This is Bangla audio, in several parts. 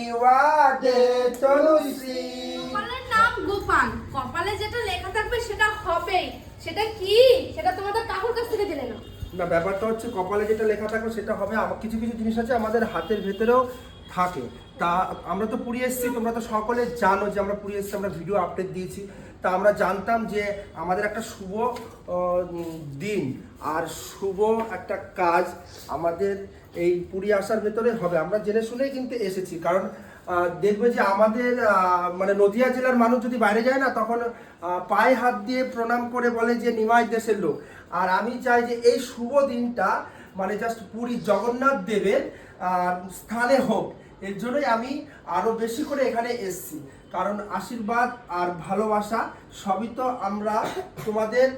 বিবাদে তনুশ্রী কপালের নাম গোপাল। কপালে যেটা লেখা থাকবে সেটা হবেই সেটা কি? সেটা তোমাদের কাকুর কাছ থেকে জেনে নাও। না ব্যাপারটা হচ্ছে কপালে যেটা লেখা থাকবে সেটা হবে। আমার কিছু কিছু জিনিস আছে আমাদের হাতের ভেতরেও থাকে। তা আমরা তো পুরী এসেছি, তোমরা তো সকলে জানো যে আমরা পুরী এসেছি, আমরা ভিডিও আপডেট দিয়েছি। তা আমরা জানতাম যে আমাদের একটা শুভ দিন। আর শুভ একটা কাজ আমাদের এই পুরী আসার ভেতরে হবে। আমরা জেনে শুনেই কিন্তু এসেছি। কারণ দেখবে যে আমাদের মানে নদিয়া জেলার মানুষ যদি বাইরে যায় না, তখন পায়ে হাত দিয়ে প্রণাম করে বলে যে, নিমাই দেশের লোক। আর আমি চাই যে এই শুভ দিনটা মানে জাস্ট পুরী জগন্নাথ দেবের স্থানে হোক। এর জন্যই আমি আরও বেশি করে এখানে এসেছি। কারণ আশীর্বাদ আর ভালোবাসা সবই তো আমরা তোমাদের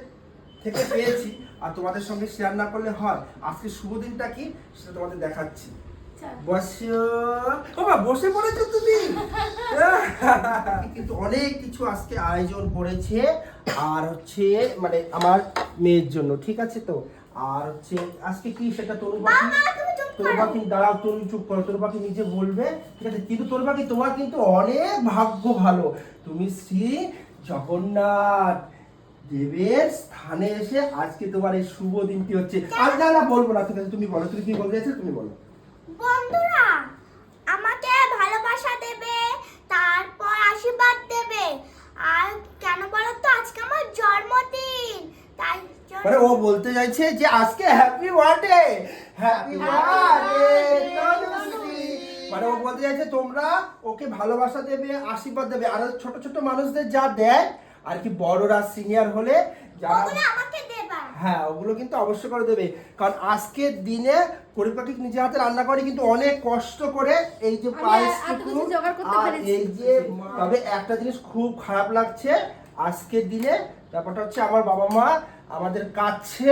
থেকে পেয়েছি। আর তোমাদের সঙ্গে শেয়ার না করলে হয়। আজকে শুভ দিনটা কি? সেটা তোমাদের দেখাচ্ছি। বাবা বসে পড়েছো তুমি? কিন্তু অনেক কিছু আজকে আয়োজন করেছে। আর হচ্ছে মানে আমার মেয়ের জন্য ঠিক আছে তো? আর হচ্ছে আজকে কি সেটা তরু পাখি? তরু পাখি দাঁড়াও তরু চুপ করো। তরু পাখি নিজে বলবে ঠিক আছে কিন্তু তরু পাখি তোমার কিন্তু অনেক ভাগ্য ভালো। তুমি শ্রী জগন্নাথ দেবের স্থানে এসে আজকে তোমার এই শুভ দিনটি হচ্ছে। আর না না বলব না ঠিক আছে তুমি বলো তুমি কি বলতে চাইছো তুমি বলো। বন্ধুরা আমাকে ভালোবাসা দেবে তারপর আশীর্বাদ দেবে আর কেন বলো তো আজকে আমার জন্মদিন তাই জন্য- মানে ও বলতে চাইছে যে আজকে হ্যাপি বার্থডে হ্যাপি বার্থডে মানে ও বলতে চাইছে তোমরা ওকে ভালোবাসা দেবে আশীর্বাদ দেবে। আর ছোট ছোট মানুষদের যা দেয় আর কি বড়রা সিনিয়র হলে দেবা। হ্যাঁ ওগুলো কিন্তু অবশ্যই করে দেবে। কারণ আজকের দিনে পরিপাটি নিজে হাতে রান্না করে কিন্তু অনেক কষ্ট করে এই যে পায়েস আর এই যে তবে একটা জিনিস খুব খারাপ লাগছে আজকের দিনে ব্যাপারটা হচ্ছে আমার বাবা মা আমাদের কাছে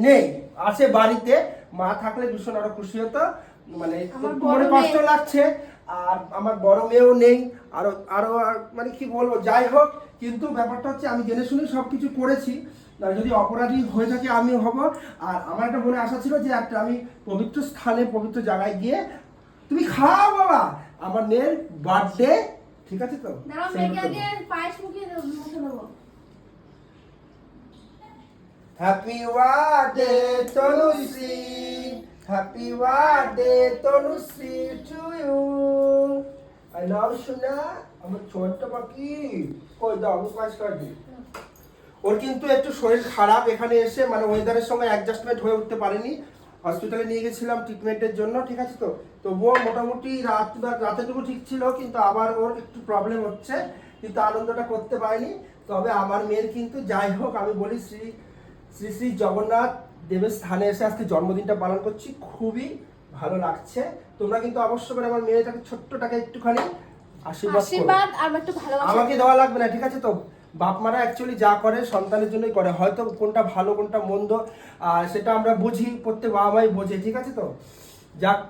নেই আছে বাড়িতে মা থাকলে ভীষণ আরও খুশি হতো মানে মনে কষ্ট লাগছে আর আমার বড় মেয়েও নেই আরও আরও মানে কি বলব যাই হোক কিন্তু ব্যাপারটা হচ্ছে আমি জেনে শুনে সব কিছু করেছি যদি অপরাধী হয়ে থাকে আমি হব আর আমার একটা মনে আশা ছিল যে একটা আমি পবিত্র স্থানে পবিত্র জায়গায় গিয়ে তুমি খাও বাবা আমার মেয়ের বার্থডে ঠিক আছে তো? Happy birthday Tanushree happy birthday Tanushree to you I love সোনা আমার ছোট্ট পাখি। কই দাও আমি পাশ দিই ওর কিন্তু একটু শরীর খারাপ। এখানে এসে মানে ওয়েদারের সঙ্গে অ্যাডজাস্টমেন্ট হয়ে উঠতে পারেনি। হসপিটালে নিয়ে গেছিলাম ট্রিটমেন্টের জন্য, ঠিক আছে তো? তবুও মোটামুটি রাত রাতেটুকু ঠিক ছিল, কিন্তু আবার ওর একটু প্রবলেম হচ্ছে। কিন্তু আনন্দটা করতে পারিনি। তবে আমার মেয়ের কিন্তু যাই হোক, আমি বলি শ্রী শ্রী শ্রী জগন্নাথ দেবের স্থানে এসে আজকে জন্মদিনটা পালন করছি। খুবই ভালো লাগছে। তোমরা কিন্তু অবশ্য করে আমার মেয়েটাকে ছোট্টটাকে একটুখানি আশীর্বাদ আর একটু ভালোবাসা আমাকে দেওয়া লাগবে না ঠিক আছে তো? বাপ মারা অ্যাকচুয়ালি যা করে সন্তানের জন্যই করে। হয়তো কোনটা ভালো কোনটা মন্দ সেটা আমরা বুঝি প্রত্যেক বাবা মাই বোঝে ঠিক আছে তো? যাক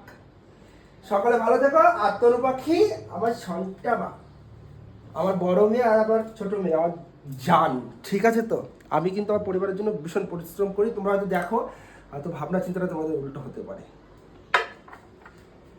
সকলে ভালো থেকো। আর তরু পাখি আমার সন্তা আমার বড় মেয়ে আর আমার ছোট মেয়ে আমার জান ঠিক আছে তো? আমি কিন্তু আমার পরিবারের জন্য ভীষণ পরিশ্রম করি, তোমরা হয়তো দেখো, হয়তো ভাবনা চিন্তাটা তোমাদের উল্টো হতে পারে।